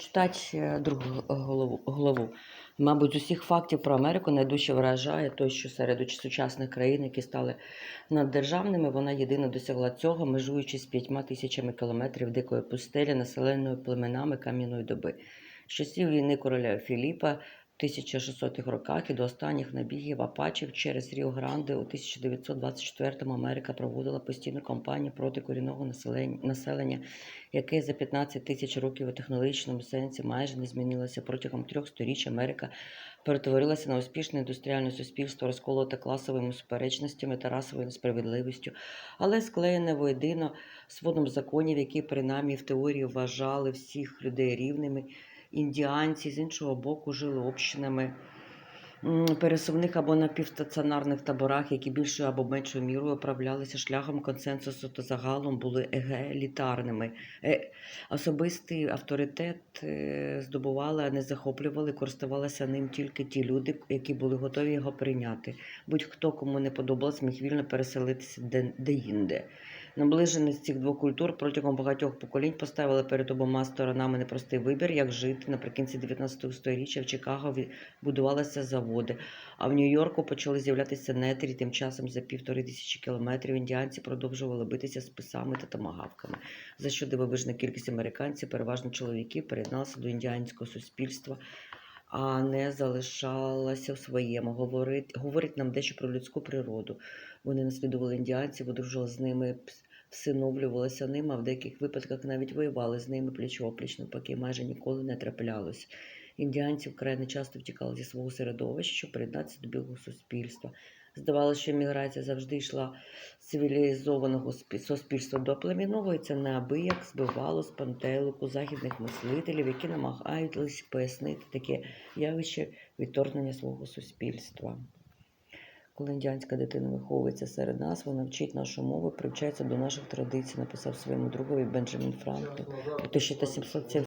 читати е, другу голову, голову. Мабуть, з усіх фактів про Америку найдужче вражає той, що серед уч- сучасних країн, які стали наддержавними, вона єдина досягла цього, межуючи з п'ятьма тисячами кілометрів дикої пустелі, населеною племенами кам'яної доби. З часів війни короля Філіпа 1600-х роках і до останніх набігів апачів через Ріо Гранде у 1924-му Америка проводила постійну кампанію проти корінного населення, яке за 15 тисяч років у технологічному сенсі майже не змінилося протягом трьох сторіч. Америка перетворилася на успішне індустріальне суспільство, розколоте класовими суперечностями та расовою несправедливістю, але склеєне воєдино сводом законів, які принаймні в теорії вважали всіх людей рівними. Індіанці з іншого боку жили общинами пересувних або напівстаціонарних таборах, які більшою або меншою мірою управлялися шляхом консенсусу та загалом були егалітарними. Е, Особистий авторитет е, здобували, а не захоплювали, користувалися ним тільки ті люди, які були готові його прийняти. Будь-хто, кому не подобалось, міг вільно переселитися де- де-інде. Наближеність цих двох культур протягом багатьох поколінь поставили перед обома сторонами непростий вибір, як жити. Наприкінці 19 століття в Чикаго будувалися заводи, а в Нью-Йорку почали з'являтися нетрі. Тим часом за півтори тисячі кілометрів індіанці продовжували битися з писами та томагавками за що дивовижна кількість американців, переважно чоловіків, приєдналася до індіанського суспільства, а не залишалася в своєму. Говорить, говорить нам дещо про людську природу. Вони наслідували індіанців, одружили з ними, всиновлювалися ними, а в деяких випадках навіть воювали з ними пліч опліч, навпаки, майже ніколи не траплялось. Індіанці вкрай не часто втікали зі свого середовища, щоб приєднатися до білого суспільства. Здавалося, що міграція завжди йшла з цивілізованого суспільства до племінного, і це неабияк збивало з пантелику західних мислителів, які намагаються пояснити таке явище відторгнення свого суспільства. Коли індіанська дитина виховується серед нас, вона вчить нашу мову, привчається до наших традицій, написав своєму другові Бенджамін Франклін у 1770